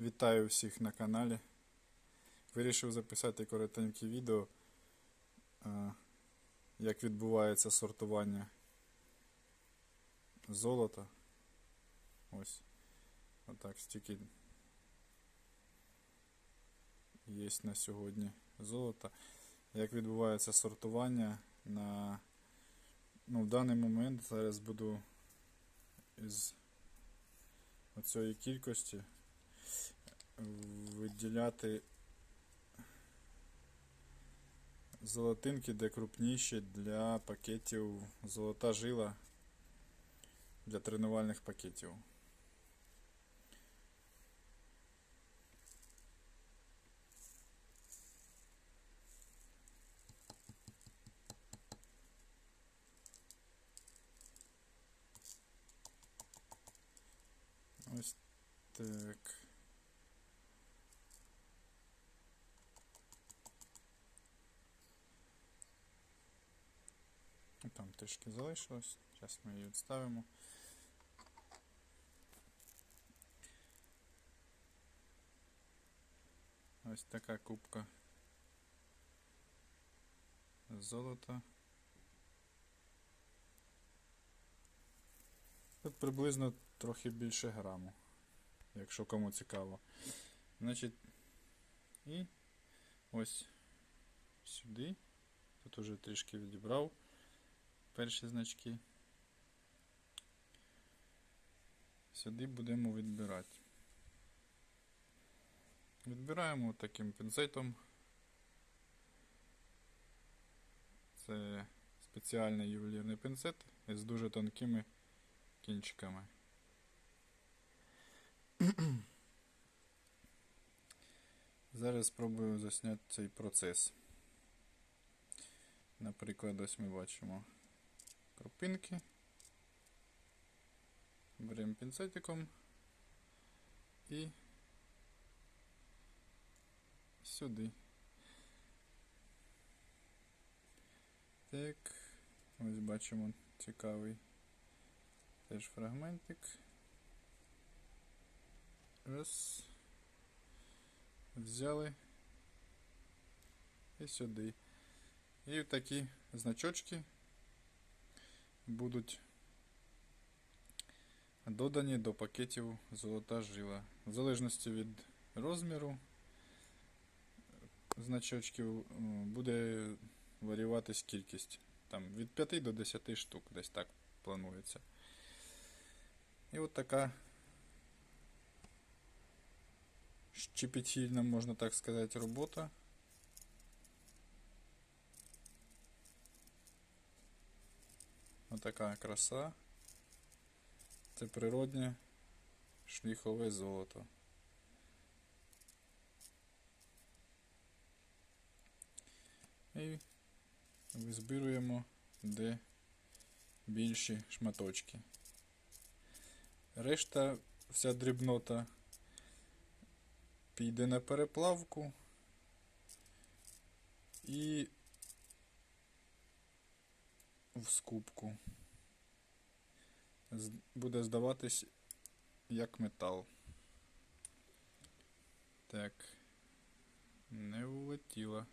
Вітаю всіх на каналі. Вирішив записати коротеньке відео, е, як відбувається сортування золота. Ось. Отак стільки є на сьогодні золота. Як відбувається сортування на ну, в даний момент зараз буду із оцієї кількості виділяти золотинки, де крупніші для пакетів золота жила для тренувальних пакетів. Ось так. Ну, Там трішки залишилось. Зараз ми її відставимо. Ось така кубка золота. Тут приблизно трохи більше граму, якщо кому цікаво. Значить, і ось сюди. Тут уже трішки відібрав перші значки. Сюди будемо відбирати. Відбираємо таким пінцетом. Це спеціальний ювелірний пінцет із дуже тонкими кінчиками. Зараз спробую засняти цей процес. Наприклад, ось ми бачимо крупинки. Беремо пінцетиком і сюди. Так, ось бачимо цікавий теж фрагментик. Раз. Взяли і сюди. І такі значочки будуть додані до пакетів золота жила. В залежності від розміру значочків буде варіюватись кількість. Там від 5 до 10 штук, десь так планується. І от така щепетільна, можна так сказати, робота. Отака краса. Це природнє шліхове золото. І визбируємо де більші шматочки. Решта вся дрібнота піде на переплавку і в скупку. Буде здаватись як метал. Так, не улетіло.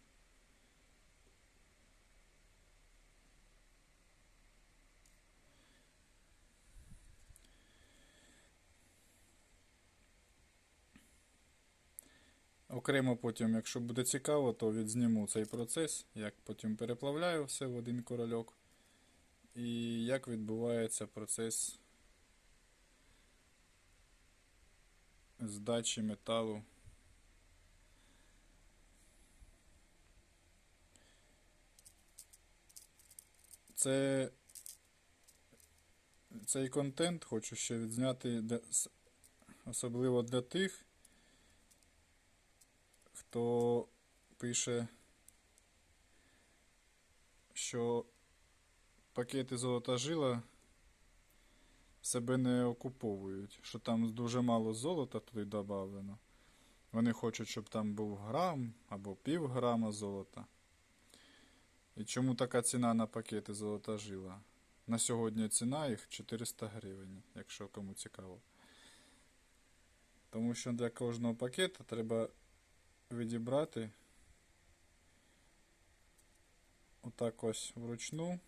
Окремо потім, якщо буде цікаво, то відзніму цей процес, як потім переплавляю все в один корольок. І як відбувається процес здачі металу. Це цей контент хочу ще відзняти для, особливо для тих, хто пише, що пакети золота жила себе не окуповують, що там дуже мало золота туди додано. Вони хочуть, щоб там був грам або пів грама золота. І чому така ціна на пакети золота жила? На сьогодні ціна їх 400 гривень, якщо кому цікаво. Тому що для кожного пакета треба відібрати отак ось вручну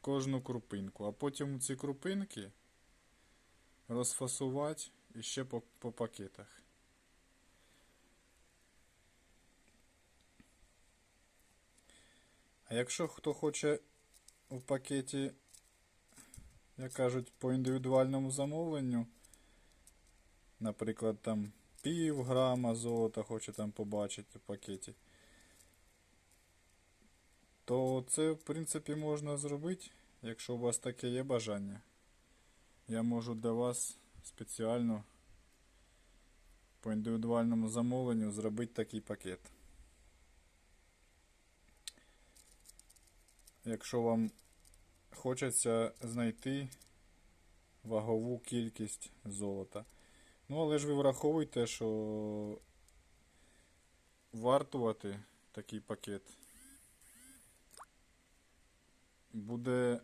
кожну крупинку, а потім ці крупинки розфасувати іще по, по пакетах. А якщо хто хоче в пакеті, як кажуть, по індивідуальному замовленню, наприклад, там пів грама золота хоче там побачити в пакеті, то це, в принципі, можна зробити, якщо у вас таке є бажання. Я можу для вас спеціально по індивідуальному замовленню зробити такий пакет. Якщо вам хочеться знайти вагову кількість золота. Ну, але ж ви враховуйте, що вартувати такий пакет буде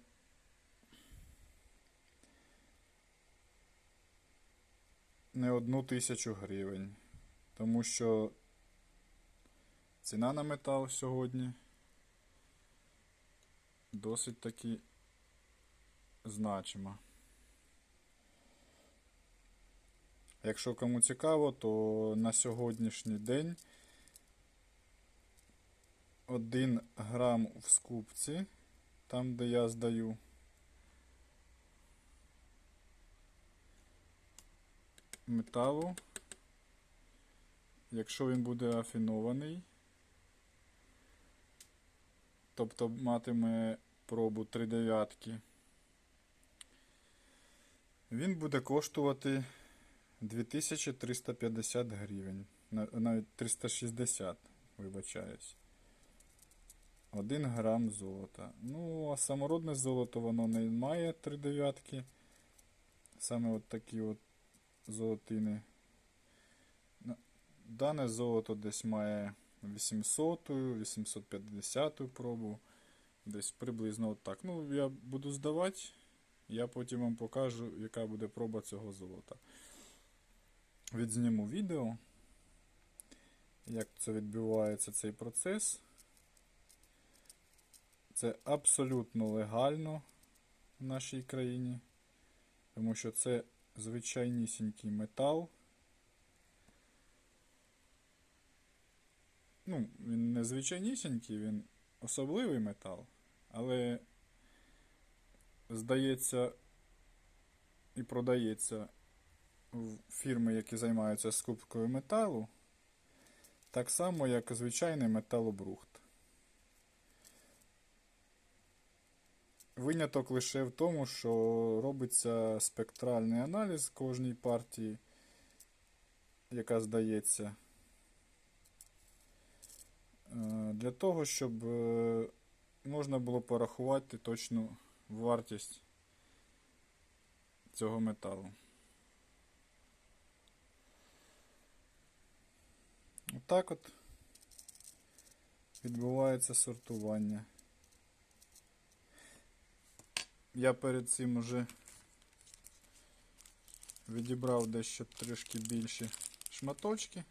не одну тисячу гривень. Тому що ціна на метал сьогодні досить таки значима. Якщо кому цікаво, то на сьогоднішній день 1 грам в скупці, там де я здаю, металу, якщо він буде афінований, тобто матиме пробу 3 дев'ятки, він буде коштувати 2350 гривень. Навіть 360, вибачаюсь. 1 грам золота. Ну, а самородне золото воно не має 3 дев'ятки. Саме от такі от золотини. Дане золото десь має 800, 850 пробу. Десь приблизно отак. Ну, я буду здавати. Я потім вам покажу, яка буде проба цього золота. Відзніму відео, як це відбувається цей процес. Це абсолютно легально в нашій країні, тому що це звичайнісінький метал. Ну, він не звичайнісінький, він особливий метал, але здається і продається в фірми, які займаються скупкою металу, так само, як звичайний металобрухт. Виняток лише в тому, що робиться спектральний аналіз кожній партії, яка здається, е, для того, щоб е, можна було порахувати точну вартість цього металу. Отак от відбувається сортування. Я перед цим уже відібрав дещо трішки більші шматочки.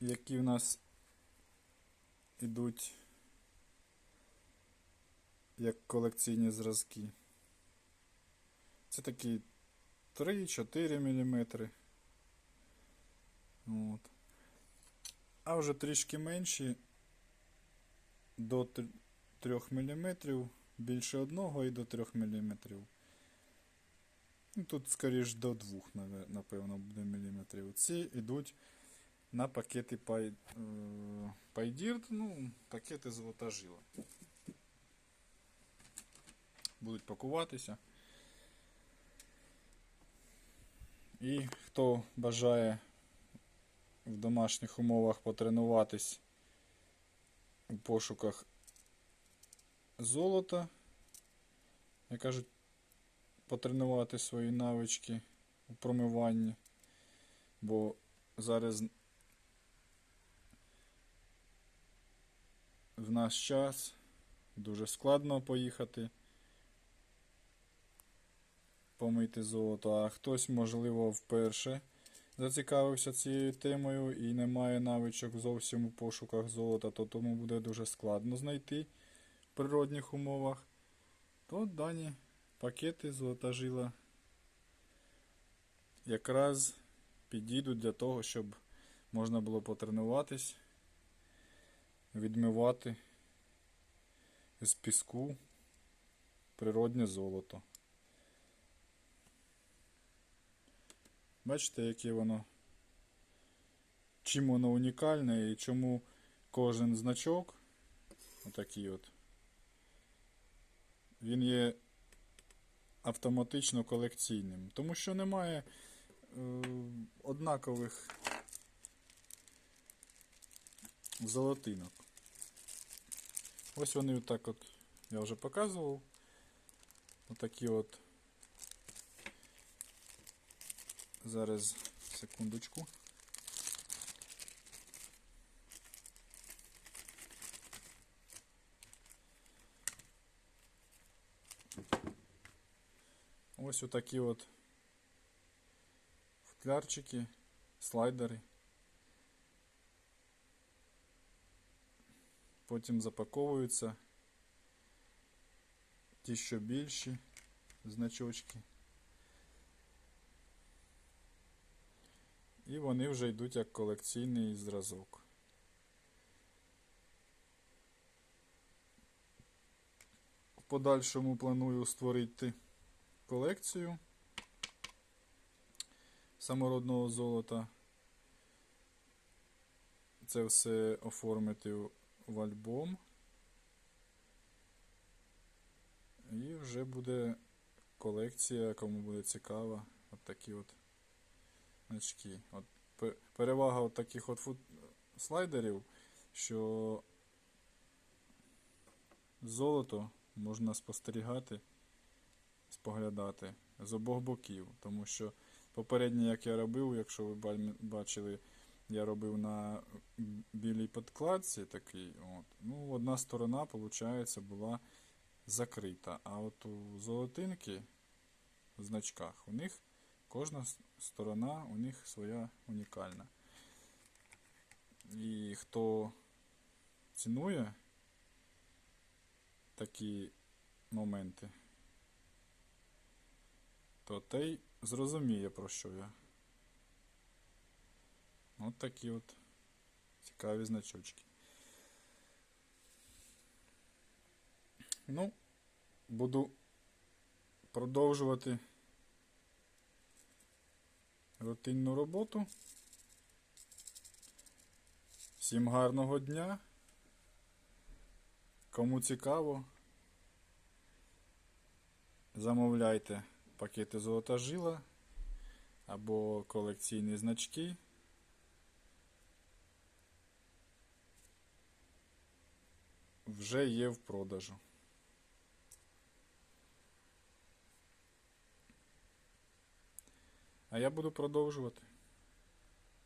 Які в нас ідуть як колекційні зразки. Це такі 3-4 мм. От. А вже трішки менші до 3 мм, більше одного і до 3 мм. Ну, Тут, скоріш, до 2, напевно, буде міліметрів. Ці йдуть на пакети пай, е, ну, пакети золота жила. Будуть пакуватися. І хто бажає в домашніх умовах потренуватись у пошуках золота, як кажуть, потренувати свої навички у промиванні, бо зараз в наш час дуже складно поїхати помити золото, а хтось, можливо, вперше зацікавився цією темою і не має навичок зовсім у пошуках золота, то тому буде дуже складно знайти в природних умовах. То дані пакети золота жила якраз підійдуть для того, щоб можна було потренуватись, відмивати з піску природне золото. Бачите, яке воно, чим воно унікальне і чому кожен значок, отакий от, він є автоматично колекційним, тому що немає е, однакових золотинок. Ось вони отак от, я вже показував. Отакі от. Зараз секундочку. Ось отакі от футлярчики, слайдери. Потім запаковуються ті, що більші значочки. І вони вже йдуть як колекційний зразок. В подальшому планую створити колекцію самородного золота. Це все оформити в альбом. І вже буде колекція, кому буде цікава. От такі от значки. От перевага от таких от слайдерів, що золото можна спостерігати, споглядати з обох боків. Тому що попереднє, як я робив, якщо ви бачили, я робив на білій подкладці такий. От. Ну, одна сторона, виходить, була закрита. А от у золотинки в значках у них кожна сторона у них своя унікальна. І хто цінує такі моменти, то той зрозуміє, про що я. От такі от цікаві значочки. Ну, буду продовжувати рутинну роботу. Всім гарного дня. Кому цікаво, замовляйте пакети золота жила або колекційні значки. Вже є в продажу. А я буду продовжувати.